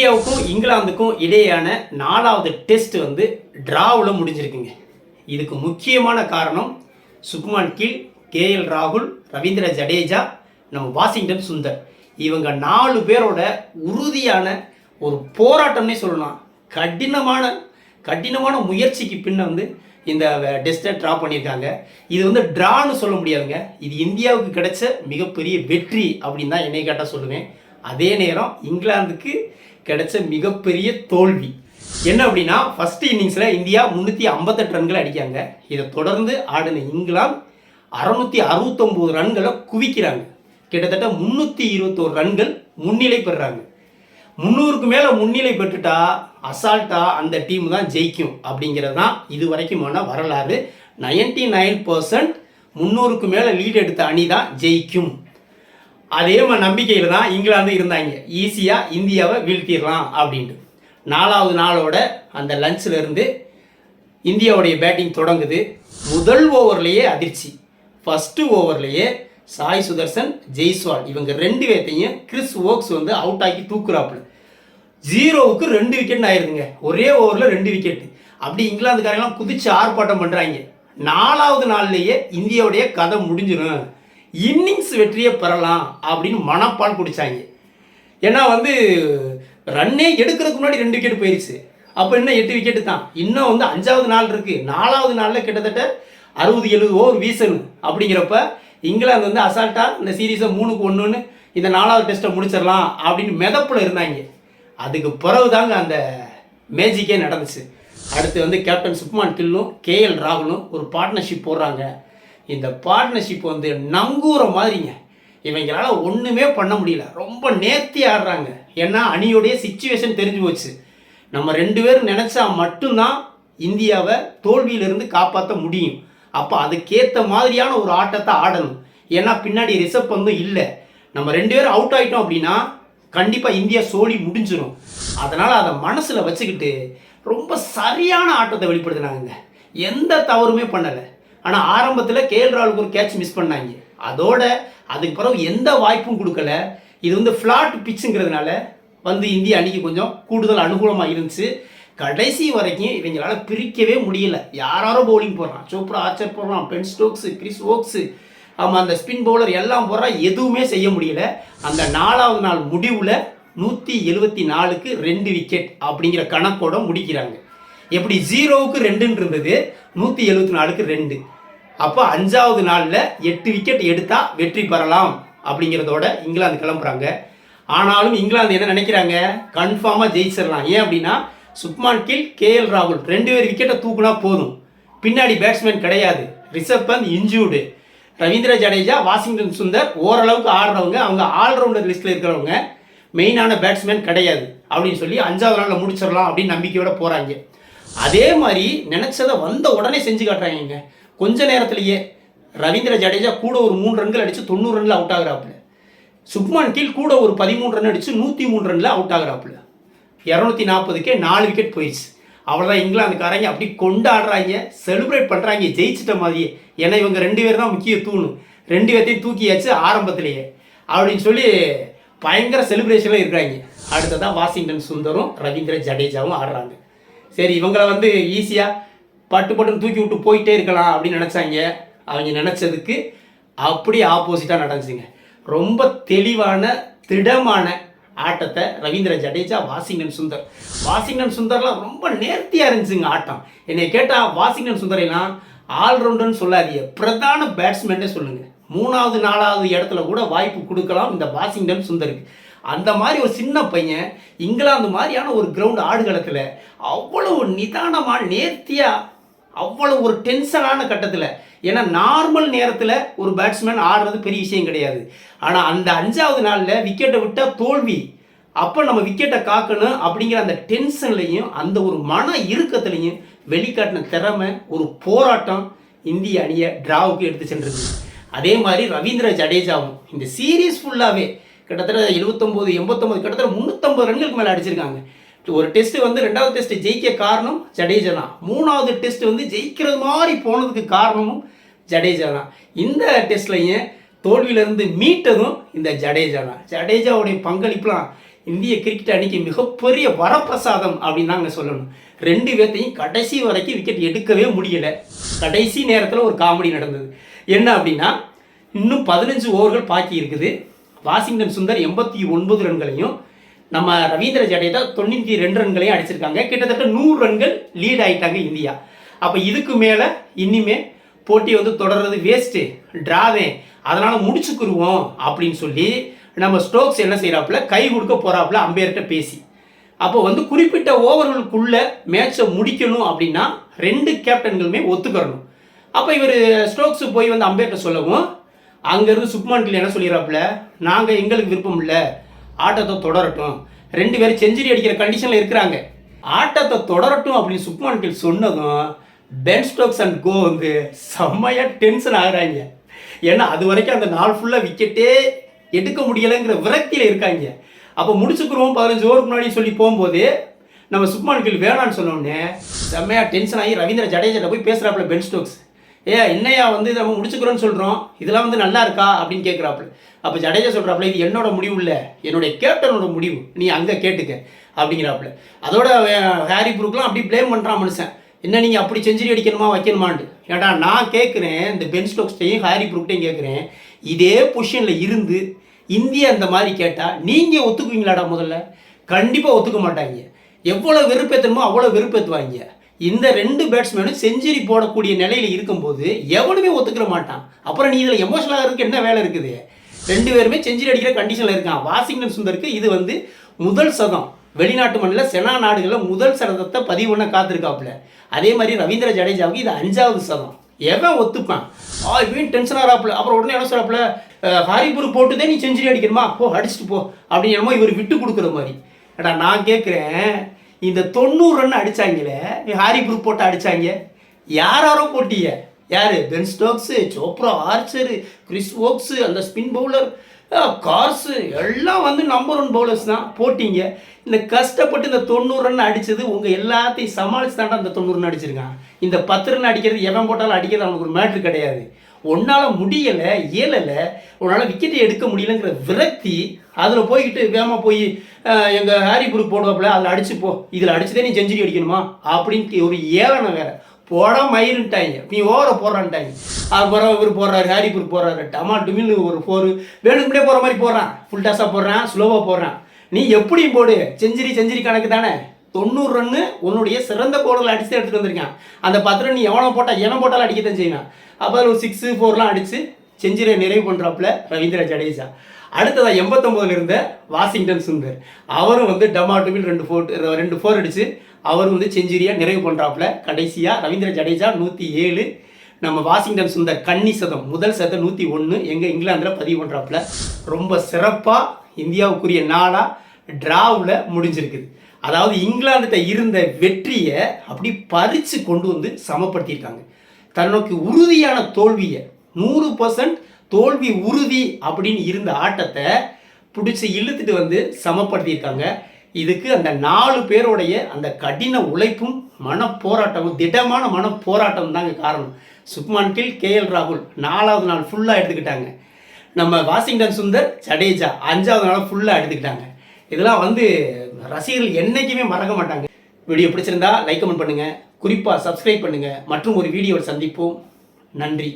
இந்தியாவுக்கும் இங்கிலாந்துக்கும் இடையேயான நாலாவது டெஸ்ட் வந்து டிராவில் முடிஞ்சிருக்குங்க. இதுக்கு முக்கியமான காரணம் சுக்மான் கீழ் கேஎல் ராகுல் ரவீந்திர ஜடேஜா நம்ம வாஷிங்டன் சுந்தர். இவங்க நாலு பேரோட உறுதியான ஒரு போராட்டம்னே சொல்லலாம். கடினமான கடினமான முயற்சிக்கு பின்ன வந்து இந்த டெஸ்ட்டை ட்ரா பண்ணியிருக்காங்க. இது வந்து ட்ரான்னு சொல்ல முடியாதுங்க. இது இந்தியாவுக்கு கிடைச்ச மிகப்பெரிய வெற்றி அப்படின்னு தான் என்னை கேட்டால் சொல்லுவேன். அதே நேரம் இங்கிலாந்துக்கு கிடைச்ச மிகப்பெரிய தோல்வி. என்ன அப்படின்னா ஃபர்ஸ்ட் இன்னிங்ஸில் இந்தியா முந்நூற்றி ஐம்பத்தெட்டு ரன்கள் அடிக்காங்க. இதை தொடர்ந்து ஆடின இங்கிலாந்து அறநூற்றி அறுபத்தொம்போது ரன்களை குவிக்கிறாங்க. கிட்டத்தட்ட முந்நூற்றி இருபத்தோரு ரன்கள் முன்னிலை பெறுறாங்க முந்நூறுக்கு மேலே முன்னிலை பெற்றுட்டா அசால்ட்டா அந்த டீம் தான் ஜெயிக்கும் அப்படிங்கிறது தான் இது வரைக்குமான வரலாறு. நைன்டி நைன் பர்சன்ட் முந்நூறுக்கு மேலே லீட் எடுத்த அணி தான் ஜெயிக்கும். அதே மாதிரி நம்பிக்கையில் தான் இங்கிலாந்து இருந்தாங்க. ஈஸியாக இந்தியாவை வீழ்த்திடலாம் அப்படின்ட்டு. நாலாவது நாளோட அந்த லஞ்சில் இருந்து இந்தியாவுடைய பேட்டிங் தொடங்குது. முதல் ஓவர்லேயே அதிர்ச்சி. ஃபஸ்ட்டு ஓவர்லேயே சாய் சுதர்சன் ஜெய்ஸ்வால் இவங்க ரெண்டு பேர்த்தையும் கிறிஸ் ஓக்ஸ் வந்து அவுட் ஆக்கி தூக்குறாப்புல. ஜீரோவுக்கு ரெண்டு விக்கெட் ஆயிருதுங்க. ஒரே ஓவரில் ரெண்டு விக்கெட் அப்படி இங்கிலாந்துக்காரங்களாம் குதிச்சு ஆர்ப்பாட்டம் பண்ணுறாங்க நாலாவது நாள்லேயே இந்தியாவுடைய கதை முடிஞ்சிடும் இன்னிங்ஸ் வெற்றியை பெறலாம் அப்படின்னு மனப்பால் குடிச்சாங்க. ஏன்னா வந்து ரன்னே எடுக்கிறதுக்கு முன்னாடி ரெண்டு விக்கெட் போயிடுச்சு அப்போ இன்னும் எட்டு விக்கெட்டு தான். இன்னும் வந்து அஞ்சாவது நாள் இருக்குது நாலாவது நாளில் கிட்டத்தட்ட அறுபது எழுபது ஓவர் வீசணும். அப்படிங்கிறப்ப இங்கிலாந்து வந்து அசால்ட்டாக இந்த சீரீஸை மூணுக்கு ஒன்றுன்னு இந்த நாலாவது டெஸ்ட்டை முடிச்சிடலாம் அப்படின்னு மிதப்பில் இருந்தாங்க. அதுக்கு பிறகு தாங்க அந்த மேஜிக்கே நடந்துச்சு. அடுத்து வந்து கேப்டன் சுப்மான் கில்லும் கேஎல் ராகுலும் ஒரு பார்ட்னர்ஷிப் போடுறாங்க. இந்த பார்ட்னர்ஷிப் வந்து நங்கூற மாதிரிங்க. இவங்களால ஒன்றுமே பண்ண முடியல. ரொம்ப நேர்த்தி ஆடுறாங்க. ஏன்னா அணியோடைய சுச்சுவேஷன் தெரிஞ்சு போச்சு. நம்ம ரெண்டு பேரும் நினச்சா மட்டும்தான் இந்தியாவை தோல்வியிலிருந்து காப்பாற்ற முடியும். அப்போ அதுக்கேற்ற மாதிரியான ஒரு ஆட்டத்தை ஆடணும். ஏன்னா பின்னாடி ரிசப் வந்து இல்லை. நம்ம ரெண்டு பேரும் அவுட் ஆகிட்டோம் அப்படின்னா கண்டிப்பாக இந்தியா சோழி முடிஞ்சிடும் அதனால் அதை மனசில் வச்சுக்கிட்டு ரொம்ப சரியான ஆட்டத்தை வெளிப்படுத்தினாங்க எந்த தவறுமே பண்ணலை. ஆனால் ஆரம்பத்தில் கேஎல் ராகுலுக்கு ஒரு கேட்ச் மிஸ் பண்ணாங்க. அதோட அதுக்கு பிறகு எந்த வாய்ப்பும் கொடுக்கல. இது வந்து ஃப்ளாட் பிச்சுங்கிறதுனால வந்து இந்திய அணிக்கு கொஞ்சம் கூடுதல் அனுகூலமாக இருந்துச்சு. கடைசி வரைக்கும் இவங்களால பிரிக்கவே முடியல. யாராரோ பவுலிங் போடுறான். சோப்ரா ஆர்ச்சர் போடுறான் பென் ஸ்டோக்ஸு கிறிஸ் ஓக்ஸு ஆமாம் அந்த ஸ்பின் பவுலர் எல்லாம் போடுறான் எதுவுமே செய்ய முடியல. அந்த நாலாவது நாள் முடிவில் நூற்றி எழுபத்தி நாலுக்கு ரெண்டு விக்கெட் அப்படிங்கிற கணக்கோட முடிக்கிறாங்க. எப்படி ஜீரோவுக்கு ரெண்டுன்னு இருந்தது நூற்றி எழுபத்தி நாலுக்கு ரெண்டு. அப்போ அஞ்சாவது நாளில் எட்டு விக்கெட் எடுத்தால் வெற்றி பெறலாம் அப்படிங்கிறதோட இங்கிலாந்து கிளம்புறாங்க. ஆனாலும் இங்கிலாந்து என்ன நினைக்கிறாங்க? கன்ஃபார்மாக ஜெயிச்சிடலாம். ஏன் அப்படின்னா சுப்மான் கில் கேஎல் ராகுல் ரெண்டு பேர் விக்கெட்டை தூக்குனா போதும். பின்னாடி பேட்ஸ்மேன் கிடையாது. ரிஷப் பந்த் இன்ஜூர்டு ரவீந்திர ஜடேஜா வாஷிங்டன் சுந்தர் ஓரளவுக்கு ஆடுறவங்க அவங்க ஆல்ரவுண்டர் லிஸ்ட்டில் இருக்கிறவங்க மெயினான பேட்ஸ்மேன் கிடையாது. அப்படின்னு சொல்லி அஞ்சாவது நாளில் முடிச்சிடலாம் அப்படின்னு நம்பிக்கையோட போகிறாங்க அதே மாதிரி நினச்சதை வந்த உடனே செஞ்சு காட்டுறாங்க கொஞ்ச நேரத்திலேயே ரவீந்திர ஜடேஜா கூட ஒரு மூணு ரன்கள் அடித்து தொண்ணூறு ரனில் அவுட் ஆகிறாப்புல. சுப்மான் கீழ் கூட ஒரு பதிமூணு ரன் அடித்து நூற்றி மூணு ரனில் அவுட் ஆகிறாப்புல. இரநூத்தி நாற்பதுக்கே நாலு விக்கெட் போயிடுச்சு அவ்வளோதான் இங்கிலாந்துக்காரங்க அப்படி கொண்டாடுறாங்க செலிப்ரேட் பண்ணுறாங்க ஜெயிச்சிட்ட மாதிரியே. ஏன்னா இவங்க ரெண்டு பேர் தான் முக்கிய தூணு. ரெண்டு பேர்த்தையும் தூக்கியாச்சு ஆரம்பத்திலேயே. அப்படின்னு சொல்லி பயங்கர செலிப்ரேஷனில் இருக்கிறாங்க அடுத்ததான் வாஷிங்டன் சுந்தரும் ரவீந்திர ஜடேஜாவும் ஆடுறாங்க. சரி இவங்கள வந்து ஈஸியாக பட்டு பட்டுன்னு தூக்கி விட்டு போயிட்டே இருக்கலாம் அப்படின்னு நினச்சாங்க. அவங்க நினச்சதுக்கு அப்படியே ஆப்போசிட்டாக நடந்துச்சுங்க. ரொம்ப தெளிவான திடமான ஆட்டத்தை ரவீந்திர ஜடேஜா வாஷிங்டன் சுந்தர். வாஷிங்டன் சுந்தர்லாம் ரொம்ப நேர்த்தியாக இருந்துச்சுங்க ஆட்டம். என்னை கேட்டால் வாஷிங்டன் சுந்தரைலாம் ஆல்ரவுண்டர்னு சொல்லாதீங்க. பிரதான பேட்ஸ்மேனே சொல்லுங்கள் மூணாவது நாலாவது இடத்துல கூட வாய்ப்பு கொடுக்கலாம் இந்த வாஷிங்டன் சுந்தருக்கு. அந்த மாதிரி ஒரு சின்ன பையன் இங்கிலாந்து மாதிரியான ஒரு கிரவுண்ட் ஆடுகளத்தில் அவ்வளவு நிதானமாக நேர்த்தியாக அவ்வளவு ஒரு டென்ஷனான கட்டத்தில். ஏன்னா நார்மல் நேரத்தில் ஒரு பேட்ஸ்மேன் ஆடுறது பெரிய விஷயம் கிடையாது. ஆனால் அந்த அஞ்சாவது நாளில் விக்கெட்டை விட்டால் தோல்வி. அப்போ நம்ம விக்கெட்டை காக்கணும் அப்படிங்கிற அந்த டென்ஷன்லையும் அந்த ஒரு மன இறுக்கத்துலையும் வெளிக்காட்டின திறமை ஒரு போராட்டம் இந்திய அணியை டிராவுக்கு எடுத்து சென்றது. அதே மாதிரி ரவீந்திர ஜடேஜாவும் இந்த சீரீஸ் ஃபுல்லாகவே கிட்டத்தட்ட எழுபத்தொம்போது எண்பத்தொம்போது கிட்டத்தட்ட முந்நூற்றம்பது ரன்களுக்கு மேலே அடிச்சிருக்காங்க. ஒரு டெஸ்ட் வந்து ரெண்டாவது டெஸ்ட் ஜெயிக்க காரணம் ஜடேஜா தான் மூணாவது டெஸ்ட் வந்து ஜெயிக்கிறது மாதிரி போனதுக்கு காரணமும் ஜடேஜா தான் இந்த டெஸ்ட்லையும் தோல்வியிலிருந்து மீட்டதும் இந்த ஜடேஜா தான் ஜடேஜாவுடைய பங்களிப்புலாம் இந்திய கிரிக்கெட் அணிக்கு மிகப்பெரிய வரப்பிரசாதம் அப்படின்னு நாங்கள் சொல்லணும். ரெண்டு பேர்த்தையும் கடைசி வரைக்கும் விக்கெட் எடுக்கவே முடியலை. கடைசி நேரத்தில் ஒரு காமெடி நடந்தது. என்ன அப்படின்னா இன்னும் பதினஞ்சு ஓவர்கள் பாக்கி இருக்குது. வாஷிங்டன் சுந்தர் எண்பத்தி ஒன்பது ரன்களையும் நம்ம ரவீந்திர ஜடேஜா தொண்ணூற்றி ரெண்டு ரன்களையும் அடிச்சிருக்காங்க. கிட்டத்தட்ட நூறு ரன்கள் லீட் ஆகிட்டாங்க இந்தியா. அப்போ இதுக்கு மேலே இனிமே போட்டி வந்து தொடர்றது வேஸ்ட்டு ட்ராவே அதனால் முடிச்சுக்குருவோம் அப்படின்னு சொல்லி நம்ம ஸ்டோக்ஸ் என்ன செய்கிறாப்புல கை கொடுக்க போகிறாப்புல அம்பையர்கிட்ட பேசி. அப்போ வந்து குறிப்பிட்ட ஓவர்களுக்குள்ள மேட்சை முடிக்கணும் அப்படின்னா ரெண்டு கேப்டன்களுமே ஒத்துக்கிறணும். அப்போ இவர் ஸ்டோக்ஸ் போய் வந்து அம்பேர்கிட்ட சொல்லவும் அங்கேருந்து சுப்மான் கில் என்ன சொல்லிடுறாப்புல? நாங்கள் எங்களுக்கு விருப்பம் இல்லை. ஆட்டத்தை தொடரட்டும். ரெண்டு பேரும் செஞ்சுரி அடிக்கிற கண்டிஷனில் இருக்கிறாங்க. ஆட்டத்தை தொடரட்டும் அப்படின்னு சுப்மான் கில் சொன்னதும் பென் ஸ்டோக்ஸ் அண்ட் கோ வந்து செம்மையாக டென்ஷன் ஆகிறாங்க. ஏன்னா அது வரைக்கும் அந்த நாள் ஃபுல்லாக விக்கெட்டே எடுக்க முடியலைங்கிற விரக்தியில் இருக்காங்க. அப்போ முடிச்சுக்கிறோம் பதினஞ்சு ஓவருக்கு முன்னாடி சொல்லி போகும்போது நம்ம சுப்மான் கில் வேணான்னு சொன்னோடனே செம்மையாக டென்ஷன் ஆகி ரவீந்திர ஜடேஜாட்ட போய் பேசுகிறாப்புல பென் ஸ்டோக்ஸ் ஏ என்னையா வந்து நம்ம முடிச்சுக்கிறோன்னு சொல்கிறோம் இதெல்லாம் வந்து நல்லா இருக்கா? அப்படின்னு கேட்குறாப்புல அப்போ ஜடேஜா சொல்கிறாப்புல இது என்னோட முடிவு இல்லை என்னுடைய கேப்டனோட முடிவு. நீ அங்கே கேட்டுக்க. அப்படிங்கிறாப்புல. அதோட ஹாரி ப்ரூக்லாம் அப்படி ப்ளேம் பண்ணுறான் மனுஷன். என்ன நீங்கள் அப்படி செஞ்சுரி அடிக்கணுமா வைக்கணுமான்ட்டு. ஏடா நான் கேட்குறேன் இந்த பென் ஸ்டோக்ஸ்டையும் ஹாரி ப்ரூக்டையும் கேட்குறேன் இதே பொசிஷனில் இருந்து இந்தியா இந்த மாதிரி கேட்டால் நீங்கள் ஒத்துக்குவீங்களாடா முதல்ல? கண்டிப்பாக ஒத்துக்க மாட்டாங்க. எவ்வளோ வெறுப்பேற்றணுமோ அவ்வளோ வெறுப்பேற்றுவாங்க இந்த ரெண்டு பேட்ஸ்மேனும் செஞ்சுரி போடக்கூடிய நிலையில் இருக்கும்போது எவனுமே ஒத்துக்கிற மாட்டான். அப்புறம் நீ இதில் எமோஷனலாக இருக்கு என்ன வேலை இருக்குது? ரெண்டு பேருமே செஞ்சுரி அடிக்கிற கண்டிஷனில் இருக்கான். வாஷிங்டன் சுந்தருக்கு இது வந்து முதல் சதம். வெளிநாட்டு மண்ணில் செனா நாடுகளில் முதல் சதத்தை பதிவு பண்ண காத்திருக்காப்புல. அதே மாதிரி ரவீந்திர ஜடேஜாவுக்கு இது அஞ்சாவது சதம். எவன் ஒத்துப்பான்? ஆ இவன் டென்ஷன் ஆகிறாப்புல அப்புறம் உடனே என்ன சொல்கிறாப்புல ஹாரிபுர் போட்டுதே நீ செஞ்சுரி அடிக்கணுமா? போ அடிச்சுட்டு போ. அப்படின்னு என்னமோ இவர் விட்டு கொடுக்குற மாதிரி. ஏடா நான் கேட்குறேன் இந்த தொண்ணூறு ரன் அடிச்சாங்களே? குரூப் போட்டு அடிச்சாங்க? யார் யாரோ போட்டிய? யாரு? Ben Stokes Jofra Archer Chris Woakes அந்த ஸ்பின் பவுலர் கார்ஸு எல்லாம் வந்து நம்பர் ஒன் பவுலர்ஸ் தான் போட்டிங்க. இந்த கஷ்டப்பட்டு இந்த தொண்ணூறு ரன் அடித்தது உங்கள் எல்லாத்தையும் சமாளிச்சு தாண்டா அந்த தொண்ணூறு ரன் அடிச்சிருக்கான். இந்த பத்து ரன் அடிக்கிறது எவன் போட்டாலும் அடிக்கிறது அவனுக்கு ஒரு மேட்ரு கிடையாது. உன்னால் முடியலை இயலலை உன்னால் விக்கெட்டை எடுக்க முடியலங்கிற விரக்தி அதில் போய்கிட்டு வேகமாக போய் எங்கள் ஹாரி குரூப் போடுவாப்புல அதில் அடிச்சு போ. இதில் அடிச்சுதே நீ செஞ்சுரி அடிக்கணுமா? அப்படின்ட்டு ஒரு ஏளனம் வேற. போட மயிருன்ட்டாங்க நீ ஓவரை போடுறான்ட்டாங்க அப்புறம் இவர் போடுறாரு ஹாரிபுர் போடுறாரு. டமா டுமில்னு ஒரு ஃபோர் வேணும்னே போகிற மாதிரி போடுறான். ஃபுல் டாஸாக போடுறான் ஸ்லோவாக போடுறான். நீ எப்படியும் போடு. செஞ்சுரி செஞ்சுரி கணக்கு தானே. தொண்ணூறு ரன்னு உன்னுடைய சிறந்த போர்டில் அடித்து எடுத்துகிட்டு வந்திருக்கான். அந்த பத்து ரன் நீ எவனோ போட்டால் எவன் போட்டாலும் அடிக்கத்தான் செய்வேன். அப்போ ஒரு சிக்ஸு ஃபோர்லாம் அடித்து செஞ்சுரியை நிறைவு பண்ணுறாப்புல ரவீந்திர ஜடேஜா. அடுத்ததாக எண்பத்தொம்போதுல இருந்த வாஷிங்டன் சுந்தர். அவரும் வந்து டமாட்டுமில் ரெண்டு ஃபோர் ரெண்டு ஃபோர் அடித்து அவர் வந்து செஞ்சுரியாக நிறைவு பண்ணுறாப்புல கடைசியாக ரவீந்திர ஜடேஜா நூற்றி ஏழு நம்ம வாஷிங்டன் சுந்தர் கன்னி சதம். முதல் சதம் நூற்றி ஒன்று எங்கள் இங்கிலாந்தில் பதிவு பண்ணுறாப்புல ரொம்ப சிறப்பாக இந்தியாவுக்குரிய நாளாக டிராவில் முடிஞ்சிருக்குது. அதாவது இங்கிலாந்துகிட்ட இருந்த வெற்றியை அப்படி பறித்து கொண்டு வந்து சமப்படுத்தியிருக்காங்க. தன்னோக்கு உறுதியான தோல்வியை நூறு பர்சன்ட் தோல்வி உறுதி அப்படின்னு இருந்த ஆட்டத்தை பிடிச்சி இழுத்துட்டு வந்து சமப்படுத்தியிருக்காங்க. இதுக்கு அந்த நாலு பேருடைய அந்த கடின உழைப்பும் மன போராட்டமும் திடமான மன போராட்டம் தாங்க காரணம். சுக்மான் கில் கே எல் ராகுல் நாலாவது நாள் ஃபுல்லாக எடுத்துக்கிட்டாங்க. நம்ம வாஷிங்டன் சுந்தர் ஜடேஜா அஞ்சாவது நாள் ஃபுல்லாக எடுத்துக்கிட்டாங்க. இதெல்லாம் வந்து ரசிகர்கள் என்றைக்குமே மறக்க மாட்டாங்க. வீடியோ பிடிச்சிருந்தா லைக் கமெண்ட் பண்ணுங்கள் குறிப்பாக சப்ஸ்கிரைப் பண்ணுங்கள் மற்றும் ஒரு வீடியோவில் சந்திப்போம். நன்றி.